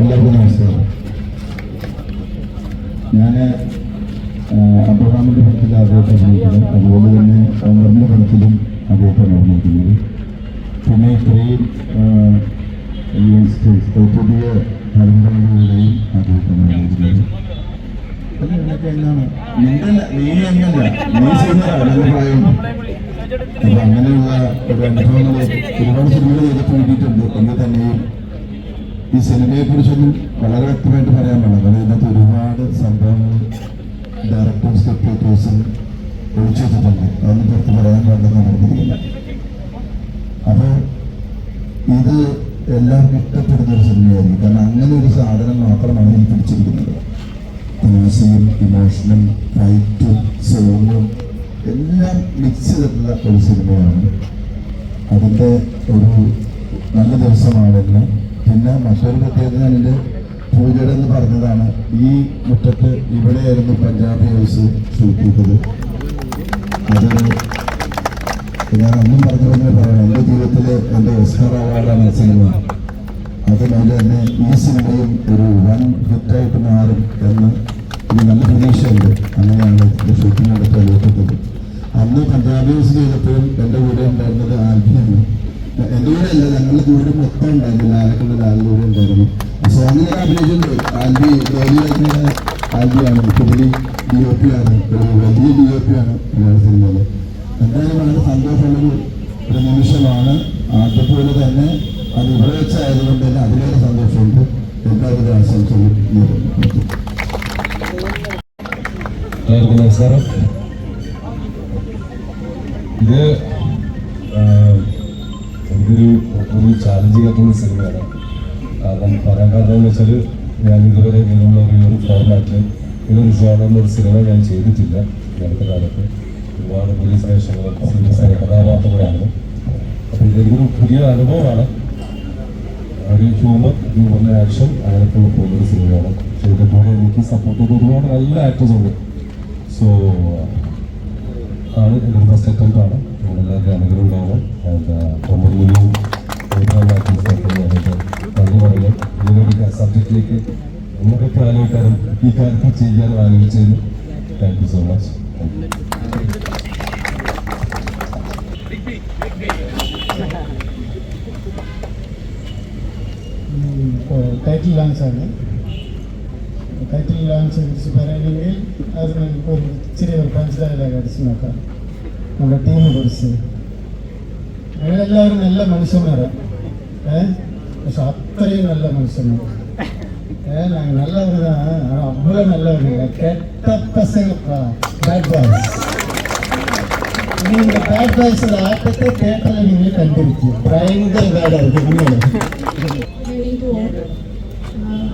എല്ലാവർക്കും നമസ്കാരം. ഞാൻ അബ്രഹാമിന്റെ പടത്തിൽ ആഘോഷം അതുപോലെ തന്നെ ഒന്നറിന്റെ പടത്തിലും ആദ്യമായിട്ടാണ് അഭിനയിക്കുന്നത്. പിന്നെ ഇത്രയും പുതിയ തലമുറകളുടെയും ആദ്യമായിട്ടാണ് അഭിനയിക്കുന്നത്. അപ്പൊ അങ്ങനെയുള്ള ഒരു അനുഭവങ്ങൾ ഒരുപാട് സിനിമകൾ ചെയ്തിട്ട് കിട്ടിയിട്ടുണ്ട് എങ്കിൽ തന്നെയും ഈ സിനിമയെ കുറിച്ചൊന്നും വളരെ വ്യക്തമായിട്ട് പറയാൻ പാടില്ല. കാരണം ഇതിനകത്ത് ഒരുപാട് സംഭവങ്ങൾ ഡയറക്ടറും സ്ക്രിപ്റ്റ് റൈറ്റേഴ്സും ഒഴിച്ചു വെച്ചിട്ടുണ്ട് അതൊന്നും പുറത്ത് പറയാൻ പാടില്ല പറഞ്ഞിരിക്കില്ല അപ്പോൾ ഇത് എല്ലാവർക്കും ഇഷ്ടപ്പെടുന്ന ഒരു സിനിമയായിരിക്കും. കാരണം അങ്ങനെ ഒരു സാധനം മാത്രമാണ് ഇതിൽ പിടിച്ചിരിക്കുന്നത്. തമാശയും ഇമോഷനും ഫൈറ്റും സോങ്ങും എല്ലാം മിക്സ് ചെയ്തിട്ടുള്ള ഒരു സിനിമയാണ്. അതിന്റെ ഒരു നല്ല ദിവസമാണെന്ന് പിന്നെ മറ്റൊരു പ്രത്യേകത ഞാൻ എന്റെ പൂജയുടെ എന്ന് പറഞ്ഞതാണ് ഈ മുറ്റത്ത് ഇവിടെയായിരുന്നു പഞ്ചാബി ഹൗസ് ഷൂട്ട് ചെയ്തത് അതൊരു ഞാൻ അന്നും പറഞ്ഞു തന്നെ പറയാം എന്റെ ജീവിതത്തിലെ എന്റെ ഓസ്കാർ അവാർഡാണ് ആ സിനിമ. അതുപോലെ തന്നെ ഈ സിനിമയും ഒരു വൻ ഹിറ്റായിട്ട് മാറും എന്ന് ഇനി നല്ല പ്രതീക്ഷയുണ്ട്. അങ്ങനെയാണ് എന്റെ ഷൂട്ടിംഗ് നടത്താൻ അനുഭവപ്പെട്ടത് അന്ന് പഞ്ചാബി ഹൗസ് ചെയ്തപ്പോഴും എന്റെ കൂടെ ഉണ്ടായിരുന്നത് ആൽബിയാണ്. കൂടെ അല്ല ഞങ്ങളുടെ കൂടെ മൊത്തം ഉണ്ടായിരുന്നു ലാലക്കുള്ള ലാലിന്റെ കൂടെ ഉണ്ടായിരുന്നു. സോങ്ങിലൊക്കെ അഭിനയിച്ചിട്ടുണ്ട് ആൽബി ജോലിയായിട്ടുള്ള ആൽബിയാണ് പുള്ളി ഡി ഒ പി ആണ്. ഒരു വലിയ ഡി ഒ പി ആണ് മലയാള സിനിമയിൽ. എന്തായാലും വളരെ സന്തോഷമുള്ളൊരു ഒരു നിമിഷമാണ്. അതുപോലെ തന്നെ അത് ഇവിടെ വെച്ചായതുകൊണ്ട് തന്നെ അതിലേറെ സന്തോഷമുണ്ട്. എല്ലാവരുടെ ആശംസകളും എല്ലാവർക്കും നമസ്കാരം. ഇത് എനിക്കൊരു ഒരു ചാലഞ്ചിങ് ആയിട്ടുള്ള സിനിമയാണ്. കാരണം പറയാൻ കാരണം എന്ന് വെച്ചാൽ ഞാൻ ഇതുവരെ ഇങ്ങനെയുള്ള ഒരു ഒരു ഫോർമാറ്റിൽ ഇതൊരു ജോണെന്ന ഒരു സിനിമ ഞാൻ ചെയ്തിട്ടില്ല ഈ അടുത്ത കാലത്ത്. ഒരുപാട് പോലീസ് വേഷങ്ങളും സീരിയസ് ആയ കഥാപാത്രങ്ങളാണ്. അപ്പോൾ ഇതൊരു പുതിയ അനുഭവമാണ്. ഒരു ഹ്യൂമർ ഹ്യൂമറിന്റെ ആക്ഷൻ അങ്ങനെയൊക്കെ പോകുന്ന ഒരു സിനിമയാണ്. പക്ഷേ ഇതിന്റെ എനിക്ക് സപ്പോർട്ട് ചെയ്ത ഒരുപാട് നല്ല ആക്ടേഴ്സ് ഉണ്ട്. സോ ആണ് ഇതിന്റെ ഫസ്റ്റ് അറ്റംപ്റ്റ് ആണ്. നിങ്ങളെല്ലാവരുടെ അനുഗ്രഹം ഉണ്ടാവണം ആൻഡ് കൊമ്പൻ മുനിയും നന്ദി പറയാം ഇങ്ങനൊരു സബ്ജക്റ്റിലേക്ക് എന്നൊക്കെ ആലോചിക്കാനും ഈ കാര്യത്തിൽ ചെയ്യാനും ആലോചിച്ചതിന് thank you so much thank you ഇപ്പോൾ ടൈറ്റിൽ ലോഞ്ച് ആണ് ടൈറ്റിൽ ലോഞ്ചിനെ കുറിച്ച് പറയുകയാണെങ്കിൽ അത് നമുക്ക് ഒരു ചെറിയൊരു പഞ്ച് ഡയലോഗ് അടിച്ച് നോക്കാം. നമ്മുടെ ടീം കുറിച്ച് ഞങ്ങളെല്ലാവരും നല്ല മനുഷ്യന്മാരാണ് ഏഹ് പക്ഷെ അത്രയും നല്ല മനുഷ്യന്മാർ ഏഹ് ഞങ്ങൾ നല്ലവർ தான் அவ்வளோ நல்லவருங்க கெட்ட பசங்க பேட் பாய்ஸ் இந்த பேட் பாய்ஸில் ஆட்டத்தை தேட்டரில் நீங்கள் கண்டிருக்கீங்க பயங்கர பேடாக இருக்குது உண்மையில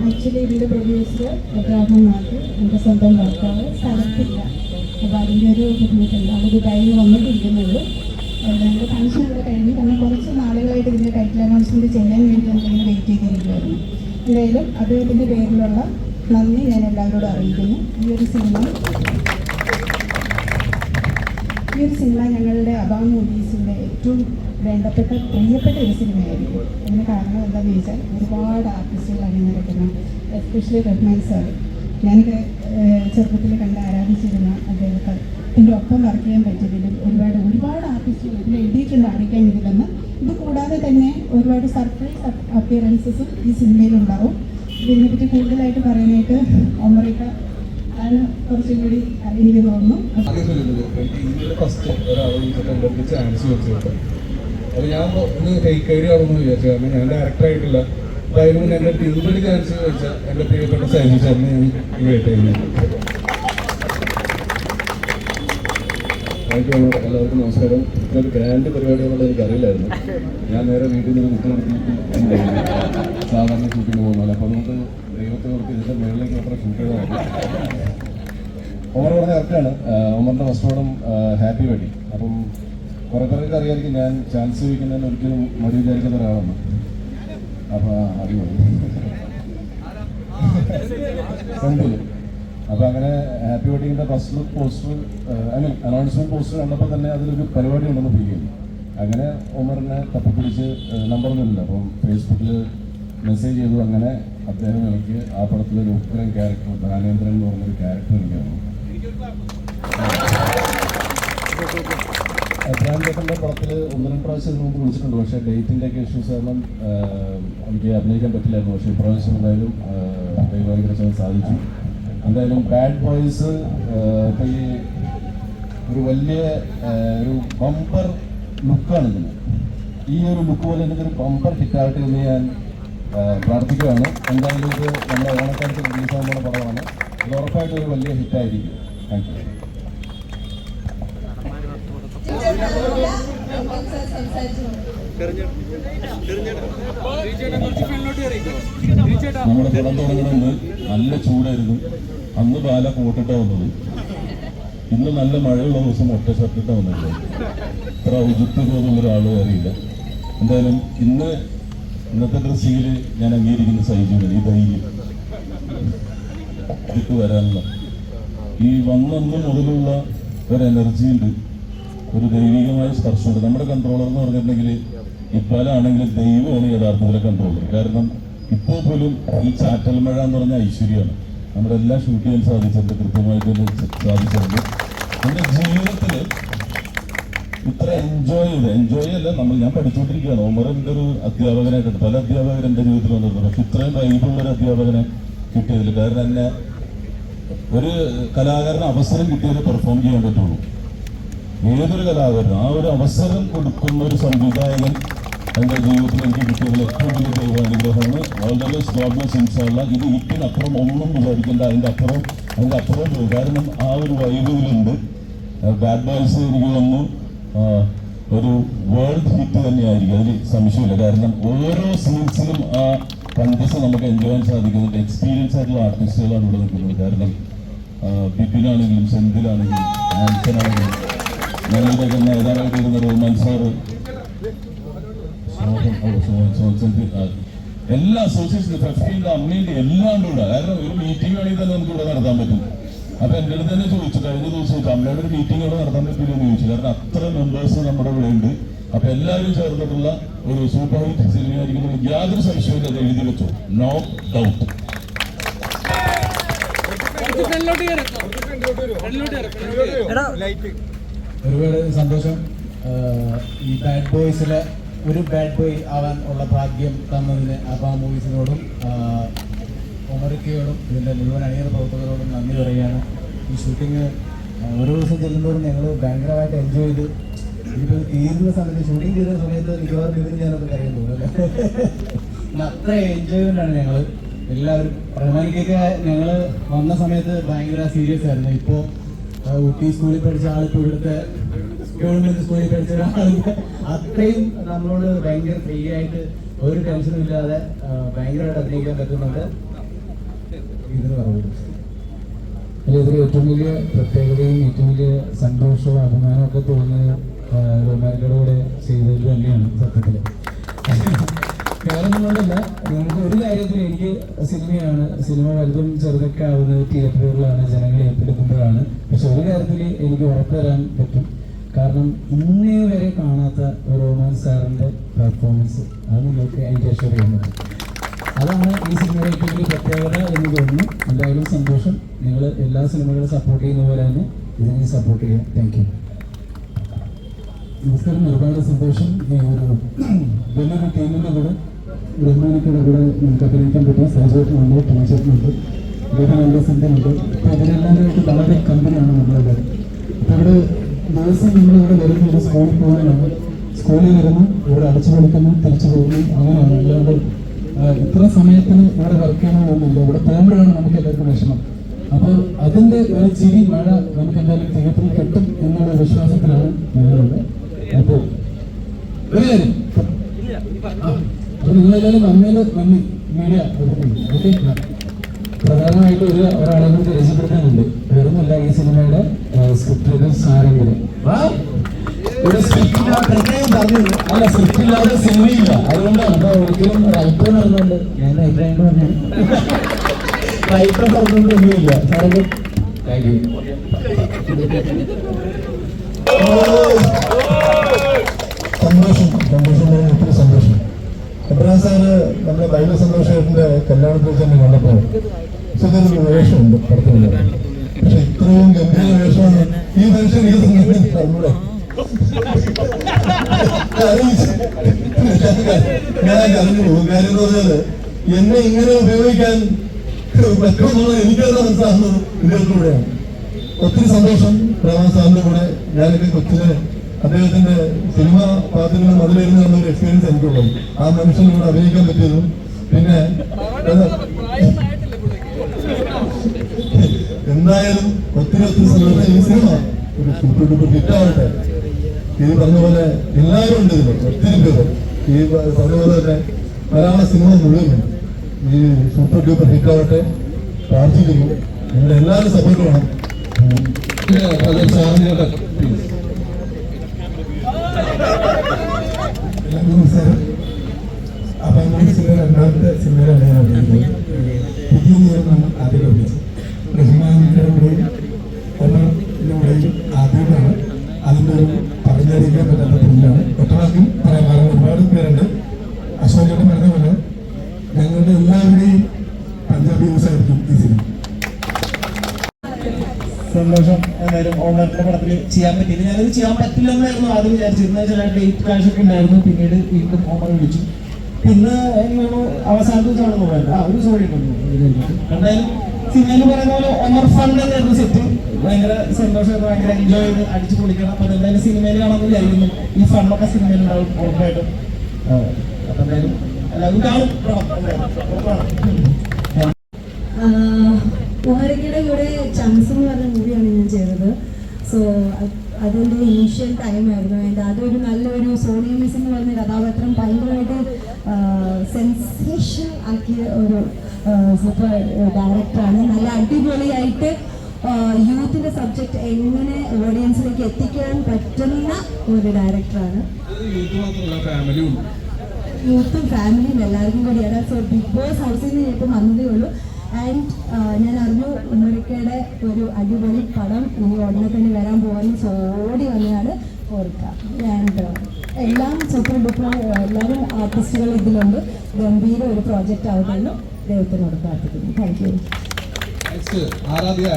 ആക്ച്വലി ഇതിൻ്റെ പ്രൊഡ്യൂസർ അബ്രാഹം നാഥ് എൻ്റെ സ്വന്തം ഭർത്താവ് സ്ഥലത്തില്ല അപ്പോൾ അതിന്റെ ഒരു ബുദ്ധിമുട്ടുണ്ട്. അത് ദുബായിൽ വന്നിട്ടിരിക്കുന്നുള്ളൂ അതിന്റെ ഫംഗ്ഷൻ ഇവിടെ കഴിഞ്ഞ് തന്നെ കുറച്ച് നാളുകളായിട്ട് ഇതിന്റെ ടൈറ്റിൽ അനൗൺസ്മെന്റ് ചെയ്യാൻ വേണ്ടി നമ്മളിങ്ങനെ വെയിറ്റ് ചെയ്തിരിക്കുമായിരുന്നു എന്തായാലും അദ്ദേഹത്തിന്റെ പേരിലുള്ള നന്ദി ഞാൻ എല്ലാവരോടും അറിയിക്കുന്നു. ഈ ഒരു സിനിമ ഈ ഒരു സിനിമ ഞങ്ങളുടെ അബാ മൂവീസിന്റെ ഏറ്റവും വേണ്ടപ്പെട്ട പ്രിയപ്പെട്ട ഒരു സിനിമയായിരിക്കും. അതിന് കാരണം എന്താണെന്ന് ചോദിച്ചാൽ ഒരുപാട് ആർട്ടിസ്റ്റുകൾ അണിനിരക്കുന്ന എസ്പെഷ്യലി റഹ്മാൻ സാർ ഞാനൊക്കെ ചെറുപ്പത്തിൽ കണ്ട് ആരാധിച്ചിരുന്ന അദ്ദേഹത്തെ. എന്റെ ഒപ്പം വർക്ക് ചെയ്യാൻ പറ്റിയതിലും ഒരുപാട് ഒരുപാട് ആർട്ടിസ്റ്റുകൾ ഇതിൽ എഴുതിയിട്ടുണ്ട് അറിയിക്കാൻ ഇതിലെന്ന്. ഇത് കൂടാതെ തന്നെ ഒരുപാട് സർപ്രൈസ് അപ്പിയറൻസസും ഈ സിനിമയിലുണ്ടാവും. ഇതിനെപ്പറ്റി കൂടുതലായിട്ട് പറയാനായിട്ട് ഒമറിക്ക ആണ് കുറച്ചും കൂടി ചാൻസ് വെച്ചു അപ്പോൾ ഞാൻ ഒന്ന് ടേക്ക് കയറി ആണെന്ന് വിചാരിച്ചു. കാരണം ഞാൻ ഡയറക്ടർ മുന്നേ എന്റെ ഇതുവരെ ചാൻസ് ചോദിച്ചാൽ എന്റെ പ്രിയപ്പെട്ട സൈനി സാറിനെ ഞാൻ വെയിറ്റ് ചെയ്യുന്നുണ്ട് എല്ലാവർക്കും നമസ്കാരം. ഇത്ര ഗ്രാൻഡ് പരിപാടി എനിക്ക് അറിയില്ലായിരുന്നു. ഞാൻ നേരെ വീട്ടിൽ നിന്ന് കുത്തി നടത്തി സാധാരണ ഷൂട്ടിന് പോകുന്നില്ല അപ്പോൾ നമുക്ക് ദൈവത്തെ ഓർത്ത് ഇതിന്റെ മേളിലേക്ക് മാത്രം ഷൂട്ട് ചെയ്താൽ ഒമർ പറഞ്ഞ കറക്റ്റാണ് ഒമറിന്റെ ഫസ്റ്റ് ഹാപ്പി വെഡി അപ്പം കുറേ പേർക്ക് അറിയാമായിരിക്കും ഞാൻ ചാൻസ് ചോദിക്കുന്നതിന് ഒരിക്കലും മടി വിചാരിക്കുന്ന ഒരാളാണ് അപ്പം അടിപൊളി. അപ്പോൾ അങ്ങനെ happy വെഡിങ്ങിന്റെ first look poster I mean announcement poster കണ്ടപ്പോൾ തന്നെ അതിലൊരു പരിപാടി ഉണ്ടെന്ന് ഫീൽ ചെയ്തു. അങ്ങനെ ഒമറിനെ തപ്പിപ്പിടിച്ച് നമ്പറൊന്നുമില്ല അപ്പം ഫേസ്ബുക്കിൽ മെസ്സേജ് ചെയ്തു. അങ്ങനെ അദ്ദേഹം എനിക്ക് ആ പടത്തിലൊരു ഉത്തരം ക്യാരക്ടർ ധാനേന്ദ്രൻ എന്ന് പറഞ്ഞൊരു ക്യാരക്ടർ എനിക്ക് തന്നു. അബ്രാം ചേട്ടന്റെ പടത്തിൽ ഒന്ന് രണ്ട് പ്രാവശ്യം നമുക്ക് വിളിച്ചിട്ടുണ്ട്. പക്ഷേ ഡേറ്റിന്റെ ഒക്കെ ഇഷ്യൂസ് കാരണം എനിക്ക് അഭിനയിക്കാൻ പറ്റില്ലായിരുന്നു. പക്ഷേ ഇപ്രാവശ്യം എന്തായാലും ദൈവാനുഗ്രഹിച്ചാൽ സാധിച്ചു. എന്തായാലും ബാഡ് ബോയ്സ് ഈ ഒരു വലിയ ഒരു ബമ്പർ ലുക്കാണ് ഇതിന്. ഈ ഒരു ലുക്ക് പോലെ എനിക്കൊരു ബമ്പർ ഹിറ്റാകട്ടെ എന്ന് ഞാൻ പ്രാർത്ഥിക്കുകയാണ്. എന്തായാലും ഇത് നമ്മുടെ ഓണക്കാലത്ത് റിലീസാകുന്ന പടമാണ്. ഇത് ഉറപ്പായിട്ടും ഒരു വലിയ ഹിറ്റായിരിക്കും താങ്ക് യു നമ്മുടെ പടം തുടങ്ങണമെന്ന് നല്ല ചൂടായിരുന്നു. അന്ന് ബാല കോട്ടിട്ടാ വന്നത്. ഇന്ന് നല്ല മഴയുള്ള ദിവസം ഒറ്റ ഷർട്ടിട്ടാ വന്നത്. ഇത്ര ഉചിത്ത് ബോധമുള്ള ഒരാളും അറിയില്ല. എന്തായാലും ഇന്ന് ഇന്നത്തെ ഡ്രസ്സിങ്ങിൽ ഞാൻ അംഗീകരിക്കുന്ന സൈജുവിന് ഈ ധൈര്യം. ഇട്ട് വരാനുള്ള. ഈ വന്നന്ന് മുതലുള്ള ഒരു എനർജി ഉണ്ട്. ഒരു ദൈവികമായ സ്പർശമുണ്ട്. നമ്മുടെ കൺട്രോളർ എന്ന് പറഞ്ഞിട്ടുണ്ടെങ്കിൽ ഇപ്പാലാണെങ്കിൽ ദൈവമാണ് യഥാർത്ഥത്തിലെ കൺട്രോളർ കാരണം ഇപ്പോൾ പോലും ഈ ചാറ്റൽ മഴ എന്ന് പറഞ്ഞ ഐശ്വര്യമാണ്. നമ്മുടെ എല്ലാം ഷൂട്ട് ചെയ്യാൻ സാധിച്ചിട്ടുണ്ട്. കൃത്യമായിട്ട് സാധിച്ചിട്ടുണ്ട്. എന്റെ ജീവിതത്തിൽ ഇത്ര എൻജോയ് ചെയ്ത് എൻജോയ് അല്ല നമ്മൾ ഞാൻ പഠിച്ചുകൊണ്ടിരിക്കുകയാണ്. ഓമർ എന്റെ ഒരു അധ്യാപകനായിട്ട് പല അധ്യാപകർ എന്റെ ജീവിതത്തിൽ വന്നിട്ടുണ്ട്. പക്ഷെ ഇത്രയും വൈബുള്ള ഒരു അധ്യാപകനെ കിട്ടിയതിൽ കാരണം എന്നെ ഒരു കലാകാരന് അവസരം കിട്ടിയാലേ പെർഫോം ചെയ്യാൻ പറ്റുള്ളൂ. ഏതൊരു കലാകാരനും ആ ഒരു അവസരം കൊടുക്കുന്ന ഒരു സംവിധായകൻ എന്റെ ജീവിതത്തിൽ എനിക്ക് കിട്ടിയതിൽ ഏറ്റവും വലിയ ദൈവാനുഗ്രഹമാണ്. വളരെ ഗോഡ്നസ് ഇൻഷാള്ള ഇത് ഇപ്പിനപ്പുറം ഒന്നും വിചാരിക്കേണ്ട. അതിന്റെ അപ്പുറം അതിന്റെ അപ്പുറം പോയി. കാരണം ആ ഒരു വൈബിലുണ്ട്. ബാഡ് ബോയ്സ് എനിക്ക് തോന്നുന്നു ഒരു വേൾഡ് ഹിറ്റ് തന്നെയായിരിക്കും. അതിൽ സംശയമില്ല. കാരണം ഓരോ സീൻസിലും ആ പഞ്ചസ് നമുക്ക് എൻജോയ് ചെയ്യാൻ സാധിക്കുന്നുണ്ട്. എക്സ്പീരിയൻസ് ആയിട്ടുള്ള ആർട്ടിസ്റ്റുകളാണ് ഇവിടെ നിൽക്കുന്നത്. കാരണം ബിപിനാണെങ്കിലും സെന്തിലാണെങ്കിലും ആൻസനാണെങ്കിലും ഞങ്ങളുടെയൊക്കെ നേതാവായിട്ട് ഇരുന്ന റഹ്മാൻ സാറ് എല്ലാ അസോസിയേഷനും അമ്മേന്റെ എല്ലാം കൂടെ. കാരണം ഒരു മീറ്റിംഗ് വേണമെങ്കിൽ തന്നെ നമുക്ക് ഇവിടെ നടത്താൻ പറ്റും. അപ്പൊ എന്റെ അടുത്ത് തന്നെ ചോദിച്ചു കഴിഞ്ഞ ദിവസം അമ്മയുടെ ഒരു മീറ്റിംഗ് ഇവിടെ നടത്താൻ പറ്റില്ല എന്ന് ചോദിച്ചു. കാരണം അത്ര മെമ്പേഴ്സ് നമ്മുടെ ഇവിടെ ഉണ്ട്. അപ്പൊ എല്ലാവരും ചേർന്നിട്ടുള്ള ഒരു സൂപ്പർ ഹിറ്റ് സിനിമയായിരിക്കുന്ന യാതൊരു സംശയവും അത് എഴുതി വെച്ചു. നോ ഡൗട്ട് ഒരുപാട് സന്തോഷം. ഈ ബാഡ് ബോയ്സിലെ ഒരു ബാഡ് ബോയ് ആവാൻ ഉള്ള ഭാഗ്യം തന്നതിന് അബാ മൂവീസിനോടും ഒമറിക്കയോടും ഇതിന്റെ മുഴുവൻ അണിയറ പ്രവർത്തകരോടും നന്ദി പറയുകയാണ്. ഈ ഷൂട്ടിങ് ഓരോ ദിവസം ചെല്ലുമ്പോഴും ഞങ്ങൾ ഭയങ്കരമായിട്ട് എൻജോയ് ചെയ്ത് ഇതിപ്പോൾ തീരുന്ന സമയത്ത് ഷൂട്ടിംഗ് ചെയ്യുന്ന സമയത്ത് മിക്കവാറും ഇതിന് ഞാനൊക്കെ കരയാൻ തോന്നുന്നു അത്ര എൻജോയ്മെന്റാണ് ഞങ്ങൾ എല്ലാവരും റഹ്മാനിക്കൊക്കെ ഞങ്ങൾ വന്ന സമയത്ത് ഭയങ്കര സീരിയസ് ആയിരുന്നു. ഇപ്പോൾ ഊട്ടി സ്കൂളിൽ പഠിച്ച ആളിപ്പോൾ ഇവിടുത്തെ ഗവൺമെന്റ് സ്കൂളിൽ പഠിച്ച ഒരാളുണ്ട്. അത്രയും നമ്മളോട് ഭയങ്കര ഫ്രീ ആയിട്ട് ഒരു ടെൻഷനും ഇല്ലാതെ ഭയങ്കരമായിട്ട് അഭിനയിക്കാൻ പറ്റുന്നുണ്ട്. ഇതിന് പറയുള്ളൂ ഇതിൽ ഏറ്റവും വലിയ പ്രത്യേകതയും ഏറ്റവും വലിയ സന്തോഷവും അഭിമാനവും ഒക്കെ തോന്നുന്നത് റൊമാന്റോടെ കൂടെ ചെയ്തതിൽ തന്നെയാണ് സത്യത്തിൽ ഒന്നുകൊണ്ടല്ല. നിങ്ങൾക്ക് ഒരു കാര്യത്തിൽ എനിക്ക് സിനിമയാണ് സിനിമ വലുതും ചെറുതൊക്കെ ആവുന്നത് തിയേറ്ററുകളിലാണ് ജനങ്ങളെ ഏറ്റെടുക്കുമ്പോഴാണ് പക്ഷെ ഒരു കാര്യത്തിൽ എനിക്ക് ഉറപ്പ് തരാൻ പറ്റും. കാരണം ഇന്നേ വരെ കാണാത്ത ഒരു റോമാൻ സാറിന്റെ പെർഫോമൻസ് അത് നിങ്ങൾക്ക് എനിക്ക് അഷ്വർ ചെയ്യുന്നത് അതാണ് ഈ സിനിമയിലേക്ക് ഒരു പ്രത്യേകത എന്ന് തോന്നുന്നു. എന്തായാലും സന്തോഷം. നിങ്ങൾ എല്ലാ സിനിമകളും സപ്പോർട്ട് ചെയ്യുന്ന പോലെ തന്നെ ഇതിനെ സപ്പോർട്ട് ചെയ്യാം. താങ്ക് യു നമസ്കാരം. ഒരുപാട് സന്തോഷം. ഈ ഒരു വലിയൊരു ടീമിന്റെ കൂടെ ബ്രഹ്മാനിക്കയുടെ കൂടെ നമുക്ക് അഭിനയിക്കാൻ പറ്റും സഹചേട്ടനുണ്ട് ടീച്ചേട്ടനുണ്ട് നല്ല സംഘമുണ്ട് അപ്പോൾ അതിനെല്ലാവരുമായിട്ട് വളരെ കമ്പനിയാണ് നമ്മളെല്ലാവരും. അപ്പോൾ ഇവിടെ ദിവസം നമ്മളിവിടെ വരുന്നത് സ്കൂളിൽ പോകാനാണ് സ്കൂളിൽ വരുന്നു ഇവിടെ അടച്ചു കൊടുക്കുന്നു തിരിച്ചു പോകുന്നു. അങ്ങനെയാണ് അല്ലാണ്ട് ഇത്ര സമയത്തിന് ഇവിടെ വർക്ക് ചെയ്യണമെന്നില്ല ഇവിടെ പോകുമ്പോഴാണ് നമുക്ക് എല്ലാവർക്കും വിഷമം. അപ്പോൾ അതിന്റെ ഒരു ചിരി മഴ നമുക്ക് എന്തായാലും തിയേറ്ററിൽ കിട്ടും എന്നുള്ള വിശ്വാസത്തിലാണ് ഞങ്ങളുള്ളത് അപ്പോൾ ഒരു കാര്യം. നിങ്ങളെല്ലാവരും നന്ദിയിൽ നന്ദി മീഡിയ ഓക്കെ? പ്രധാനമായിട്ട് ഒരു ഒരാളെ കൂടി രചിപ്പെടുത്താനുണ്ട് വേറൊന്നുമില്ല ഈ സിനിമയുടെ സ്ക്രിപ്റ്റ് സാരെങ്കിലും ഒരു സ്ക്രിപ്റ്റ് അല്ല സ്ക്രിപ്റ്റ് ഇല്ലാതെ സിനിമയില്ല. അതുകൊണ്ടാണ് അപ്പൊ ഒരിക്കലും റൈറ്റർ പറഞ്ഞുകൊണ്ട് ഞാൻ റൈറ്റർ പറഞ്ഞു റൈറ്റർ പറഞ്ഞുകൊണ്ട് ഒന്നുമില്ല താങ്ക് യു നമ്മുടെ ദൈവ സന്തോഷത്തിന്റെ കല്യാണത്തിൽ തന്നെ കണ്ടപ്പോൾ സുഖത്തിന് വേഷമുണ്ട് പടത്തിലുള്ള പക്ഷെ ഇത്രയും ഗംഭീര വേഷമാണ് ഈ മനുഷ്യൻ ഈ നമ്മുടെ ഞാൻ കരഞ്ഞു കാര്യം എന്ന് പറഞ്ഞാൽ എന്നെ ഇങ്ങനെ ഉപയോഗിക്കാൻ പറ്റുമെന്നുള്ള എനിക്കത് മനസ്സിലാകുന്നത് ഇതിലൂടെയാണ് ഒത്തിരി സന്തോഷം പ്രവാസാറിന്റെ കൂടെ ഞാനൊക്കെ കൊച്ചിലെ അദ്ദേഹത്തിന്റെ സിനിമ പാത്രങ്ങളും അതിലിരുന്ന് കണ്ട ഒരു എക്സ്പീരിയൻസ് എനിക്കുള്ളത് ആ മനുഷ്യനോട് അഭിനയിക്കാൻ പറ്റിയതും പിന്നെ എന്തായാലും ഒത്തിരി ഒത്തിരി സിനിമ ഈ സിനിമ ഒരു സൂപ്പർ ഡൂപ്പർ ഹിറ്റ് ഈ പറഞ്ഞ പോലെ എല്ലാവരും ഉണ്ട് ഇതിൽ ഒത്തിരി പേര് ഈ പറഞ്ഞ പോലെ തന്നെ മലയാള സിനിമ മുഴുവൻ ഈ സൂപ്പർ ഡ്യൂപ്പർ ഹിറ്റാവട്ടെ പ്രാർത്ഥിക്കുന്നു. നിങ്ങളുടെ എല്ലാവരും സപ്പോർട്ട് വേണം സാറിനോട് നമസ്കാരം. അപ്പം നമ്മുടെ സിനിമ രണ്ടാമത്തെ സിനിമയിലാണ് ഞാൻ അഭിനയിക്കുന്നത് പുതിയ നിയമമാണ് ആദ്യം അഭിനയിച്ചത് റഹ്മാനിയുടെ കൂടെയും ഒമറിലൂടെയും ആദ്യമാണ് അതിന്റെ ഒരു പറഞ്ഞറിയിക്കാൻ പറ്റാത്ത പറയാൻ ഒരുപാട് പേരുണ്ട്. അശോകോട്ട് പറഞ്ഞ പോലെ ഞങ്ങളുടെ എല്ലാവരുടെയും പഞ്ചാബി ന്യൂസ് ഈ സിനിമ. സന്തോഷം. എന്തായാലും ഓണറിന്റെ പടത്തിൽ ചെയ്യാൻ പറ്റിയത് ഞാനത് ചെയ്യാൻ പറ്റില്ല എന്നായിരുന്നു ആദ്യം വിചാരിച്ചിരുന്നത്. ചില ഡേറ്റ് ക്ലാഷ് ഒക്കെ ഉണ്ടായിരുന്നു. പിന്നീട് വീണ്ടും ഓണർ വിളിച്ചു. പിന്നെ എനിക്ക് തോന്നുന്നു അവസാനത്തെ ദിവസമാണെന്ന് പറയുന്നത് ആ ഒരു സോറി എന്തായാലും സിനിമയിൽ പറയുന്ന പോലെ ഓണർ ഫണ്ട് എന്നായിരുന്നു സെറ്റ് ഭയങ്കര സന്തോഷം ഭയങ്കര എൻജോയ് ചെയ്ത് അടിച്ചു പൊളിക്കണം. അപ്പൊ എന്തായാലും സിനിമയിൽ കാണാമെന്ന് വിചാരിക്കുന്നു. ഈ ഫണ്ടൊക്കെ സിനിമയിൽ ഉണ്ടാവും ഉറപ്പായിട്ടും. അപ്പൊ എന്തായാലും എല്ലാവരും കാണും. ഉറപ്പാണ്. ഉഹരക്കയുടെ കൂടെ ചാൻസ് എന്ന് പറഞ്ഞ മൂവിയാണ് ഞാൻ ചെയ്തത്. സോ അതിന്റെ ഇനീഷ്യൽ ടൈമായിരുന്നു ആൻഡ് അതൊരു നല്ലൊരു സോണിയ മിസ് എന്ന് പറഞ്ഞ കഥാപാത്രം ഭയങ്കരമായിട്ട് സെൻസേഷൻ ആക്കിയ ഒരു സൂപ്പർ ഡയറക്ടറാണ് നല്ല അടിപൊളിയായിട്ട് യൂത്തിന്റെ സബ്ജക്റ്റ് എങ്ങനെ ഓഡിയൻസിലേക്ക് എത്തിക്കാൻ പറ്റുന്ന ഒരു ഡയറക്ടറാണ് യൂത്ത് മാത്രമല്ല ഫാമിലിയും യൂത്തും ഫാമിലിയും എല്ലാവർക്കും കൂടിയാണ്. സോ ബിഗ് ബോസ് ഹൗസിൽ നിന്ന് ഇപ്പം വന്നതേ ഉള്ളൂ. ആൻഡ് ഞാൻ അറിഞ്ഞു ഉമ്മറിക്കയുടെ ഒരു അടിപൊളി പടം ഈ ഉടനെ തന്നെ വരാൻ സോ ഓടി വന്നതാണ് ഓർക്കുക ആൻഡ് എല്ലാം സൂപ്പർ ഡൂപ്പർ എല്ലാവരും ആർട്ടിസ്റ്റുകൾ ഇതിലുണ്ട്. ഗംഭീര ഒരു പ്രോജക്റ്റ് ആവുമെന്ന് ദൈവത്തിനോട് പ്രാർത്ഥിക്കുന്നു. താങ്ക് യു ആരാധ്യ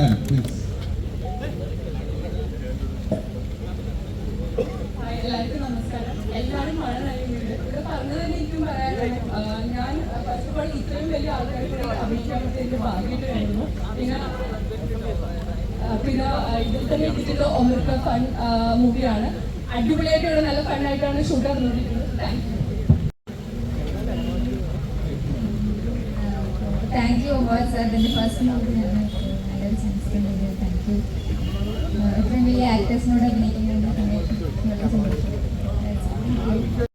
എനിക്ക് ഭാഗ്യമായിരുന്നു പിന്നെ പിന്നെ ഇതിൽ തന്നെ ഇതിൽ ഫൺ മൂവിയാണ് അടിപൊളിയായിട്ടുള്ള നല്ല ഫണ്ണായിട്ടാണ് ഷൂട്ട് നടന്നിരിക്കുന്നത് thank you thank you award സാറിന്റെ ഫസ്റ്റ് മൂവിയാണ് താങ്ക് യു ഇത്രയും വലിയ ആക്ടേഴ്സിനോട് അഭിനയിക്കുന്നുണ്ട്